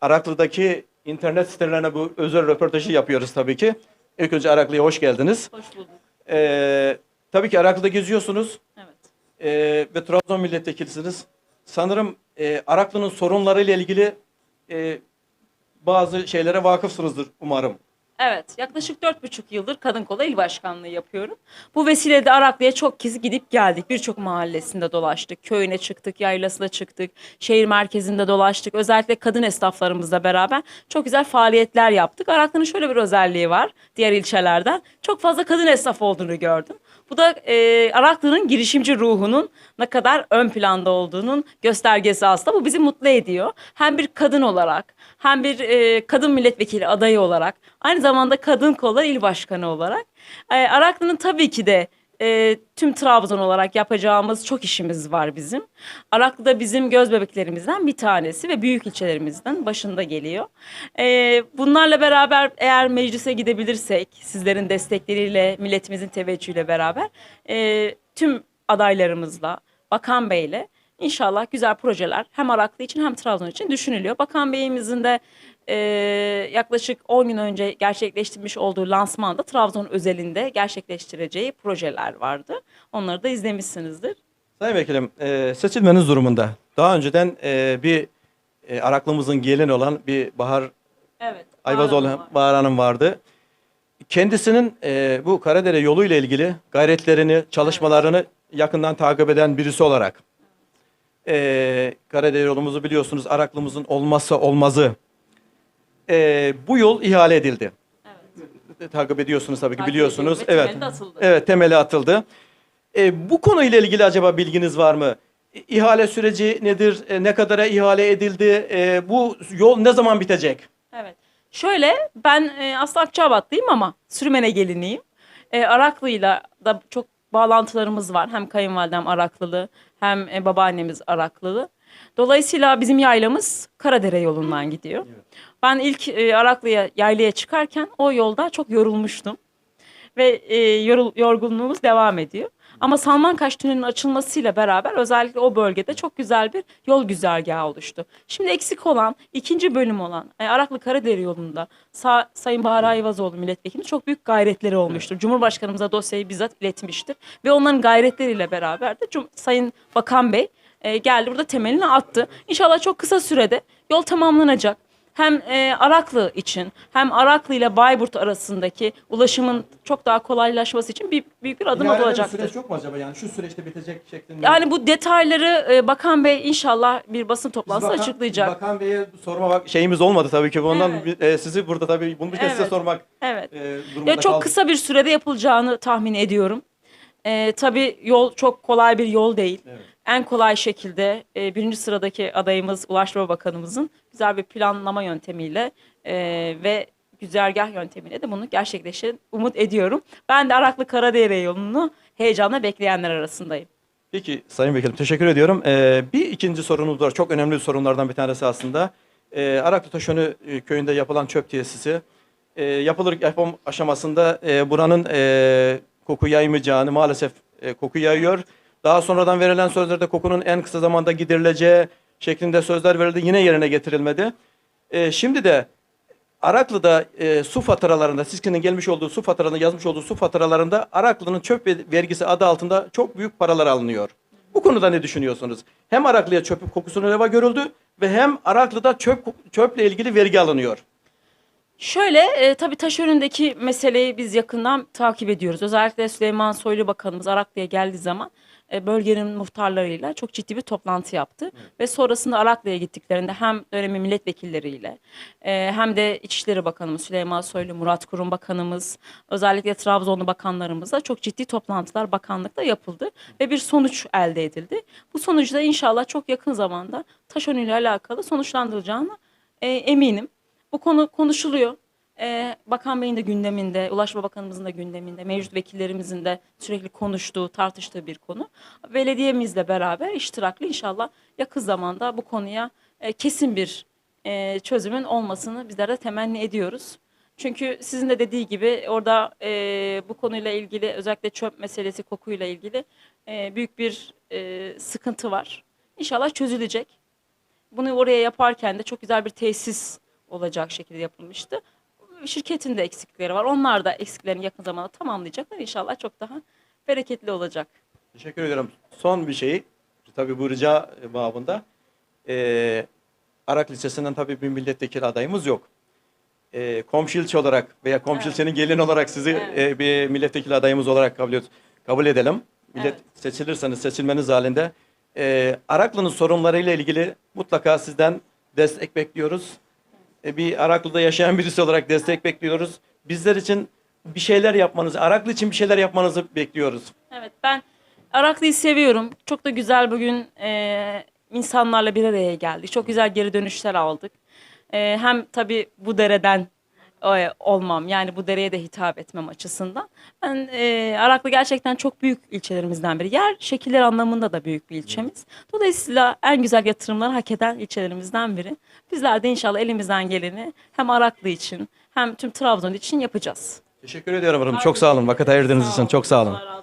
Araklı'daki internet sitelerine bu özel röportajı yapıyoruz tabii ki. İlk önce Araklı'ya hoş geldiniz. Hoş bulduk. Ee, tabii ki Araklı'da geziyorsunuz Evet. ee, ve Trabzon milletvekilisiniz. Sanırım e, Araklı'nın sorunlarıyla ilgili e, bazı şeylere vakıfsınızdır umarım. Evet, yaklaşık dört buçuk yıldır Kadın Kola İl Başkanlığı yapıyorum. Bu vesileyle Araklı'ya çok kez gidip geldik. Birçok mahallesinde dolaştık. Köyüne çıktık, yaylasına çıktık. Şehir merkezinde dolaştık. Özellikle kadın esnaflarımızla beraber çok güzel faaliyetler yaptık. Araklı'nın şöyle bir özelliği var diğer ilçelerden. Çok fazla kadın esnaf olduğunu gördüm. Bu da e, Araklı'nın girişimci ruhunun ne kadar ön planda olduğunun göstergesi aslında. Bu bizi mutlu ediyor. Hem bir kadın olarak hem bir e, kadın milletvekili adayı olarak aynı zamanda kadın kola il başkanı olarak e, Araklı'nın tabii ki de e, tüm Trabzon olarak yapacağımız çok işimiz var bizim. Araklı da bizim göz bebeklerimizden bir tanesi ve büyük ilçelerimizden başında geliyor. E, bunlarla beraber eğer meclise gidebilirsek sizlerin destekleriyle milletimizin teveccühüyle beraber e, tüm adaylarımızla Bakan Bey'le İnşallah güzel projeler hem Araklı için hem Trabzon için düşünülüyor. Bakan Bey'imizin de e, yaklaşık 10 gün önce gerçekleştirmiş olduğu lansmanda Trabzon özelinde gerçekleştireceği projeler vardı. Onları da izlemişsinizdir. Sayın Vekilim, e, seçilmeniz durumunda daha önceden e, bir e, Araklımızın gelini olan bir Bahar Evet. Ayvazoğlu Bağlanma var. Bahar Hanım vardı. Kendisinin e, bu Karadere yolu ile ilgili gayretlerini, çalışmalarını yakından takip eden birisi olarak e, Karadere yolumuzu biliyorsunuz Araklımızın olmazsa olmazı. E, bu yol ihale edildi. Evet. Takip ediyorsunuz tabii ki Takip biliyorsunuz. ediyorum ve Evet. temeli de atıldı. Evet temeli atıldı. E, bu konuyla ilgili acaba bilginiz var mı? İ- İhale süreci nedir? E, ne kadara ihale edildi? E, bu yol ne zaman bitecek? Evet. Şöyle ben e, aslında Akçabatlıyım ama Sürmene geliniyim. E, Araklı'yla da çok bağlantılarımız var. Hem kayınvalidem Araklılı hem e, babaannemiz Araklılı. Dolayısıyla bizim yaylamız Karadere yolundan gidiyor. Ben ilk e, Araklı'ya yaylaya çıkarken o yolda çok yorulmuştum. Ve e, yorul- yorgunluğumuz devam ediyor. Ama Salmankaş Tüneli'nin açılmasıyla beraber özellikle o bölgede çok güzel bir yol güzergahı oluştu. Şimdi eksik olan ikinci bölüm olan e, Araklı Karadere yolunda Sa- Sayın Bahar Ayvazoğlu milletvekili çok büyük gayretleri olmuştur. Cumhurbaşkanımıza dosyayı bizzat iletmiştir. Ve onların gayretleriyle beraber de Cum- Sayın Bakan Bey e, geldi burada temelini attı. İnşallah çok kısa sürede yol tamamlanacak hem e, Araklı için hem Araklı ile Bayburt arasındaki ulaşımın çok daha kolaylaşması için bir, büyük bir adım İhalenin olacaktır. süresi yok mu acaba? Yani şu süreçte bitecek şeklinde. Yani bu detayları e, Bakan Bey inşallah bir basın Biz toplantısında bakan- açıklayacak. Bakan Bey'e sorma bak şeyimiz olmadı tabii ki. Ondan Evet. bir- e, sizi burada tabii bunu bir kez size Evet. sormak evet. e, durumunda Ya çok kaldık. kısa bir sürede yapılacağını tahmin ediyorum. E, tabii yol çok kolay bir yol değil. Evet. En kolay şekilde e, birinci sıradaki adayımız Ulaştırma Bakanımızın güzel bir planlama yöntemiyle e, ve güzergah yöntemiyle de bunu gerçekleşir umut ediyorum. Ben de Araklı Karadere yolunu heyecanla bekleyenler arasındayım. Peki Sayın Vekilim teşekkür ediyorum. Ee, bir ikinci sorunumuz var. Çok önemli sorunlardan bir tanesi aslında. Ee, Araklı Taşönü e, köyünde yapılan çöp tesisi. E, yapılır yapım aşamasında e, buranın e, koku yaymayacağını maalesef e, koku yayıyor. Daha sonradan verilen sözlerde kokunun en kısa zamanda giderileceği şeklinde sözler verildi. Yine yerine getirilmedi. E, şimdi de Araklı'da e, su faturalarında, SİSKİ'nin gelmiş olduğu su faturalarında, yazmış olduğu su faturalarında Araklı'nın çöp ve- vergisi adı altında çok büyük paralar alınıyor. Bu konuda ne düşünüyorsunuz? Hem Araklı'ya çöp kokusunun reva görüldü ve hem Araklı'da çöp çöple ilgili vergi alınıyor. Şöyle e, tabii taş önündeki meseleyi biz yakından takip ediyoruz. Özellikle Süleyman Soylu Bakanımız Araklı'ya geldiği zaman e, bölgenin muhtarlarıyla çok ciddi bir toplantı yaptı. Ve sonrasında Araklı'ya gittiklerinde hem dönemi milletvekilleriyle e, hem de İçişleri Bakanımız Süleyman Soylu, Murat Kurum Bakanımız, özellikle Trabzonlu bakanlarımızla çok ciddi toplantılar bakanlıkta yapıldı. Ve bir sonuç elde edildi. Bu sonucu da inşallah çok yakın zamanda taş önüyle alakalı sonuçlandırılacağına e, eminim. Bu konu konuşuluyor. Ee, Bakan Bey'in de gündeminde, Ulaşma Bakanımızın da gündeminde, mevcut vekillerimizin de sürekli konuştuğu, tartıştığı bir konu. Belediyemizle beraber iştiraklı inşallah yakın zamanda bu konuya e, kesin bir e, çözümün olmasını bizler de temenni ediyoruz. Çünkü sizin de dediği gibi orada e, bu konuyla ilgili özellikle çöp meselesi, kokuyla ilgili e, büyük bir e, sıkıntı var. İnşallah çözülecek. bunu oraya yaparken de çok güzel bir tesis olacak şekilde yapılmıştı. Şirketin de eksikleri var. Onlar da eksiklerini yakın zamanda tamamlayacaklar. İnşallah çok daha bereketli olacak. Teşekkür ediyorum. Son bir şey, tabii bu rica babında. Ee, Arak Lisesi'nden tabii bir milletvekili adayımız yok. Ee, komşu ilçe olarak veya komşu Evet. gelin olarak sizi Evet. e, bir milletvekili adayımız olarak kabul, et- kabul edelim. Millet Evet. seçilirseniz seçilmeniz halinde e, Araklı'nın sorunlarıyla ilgili mutlaka sizden destek bekliyoruz. E, bir Araklı'da yaşayan birisi olarak destek bekliyoruz. Bizler için bir şeyler yapmanızı, Araklı için bir şeyler yapmanızı bekliyoruz. Evet ben Araklı'yı seviyorum. Çok da güzel bugün e, insanlarla bir araya geldik. Çok güzel geri dönüşler aldık. E, hem tabii bu dereden e, olmam yani bu dereye de hitap etmem açısından. Ben e, Araklı gerçekten çok büyük ilçelerimizden biri. Yer şekiller anlamında da büyük bir ilçemiz. Dolayısıyla en güzel yatırımları hak eden ilçelerimizden biri. Bizler de inşallah elimizden geleni hem Araklı için hem tüm Trabzon için yapacağız. Teşekkür ediyorum. Çok sağ olun. Vakit ayırdığınız için çok sağ olun.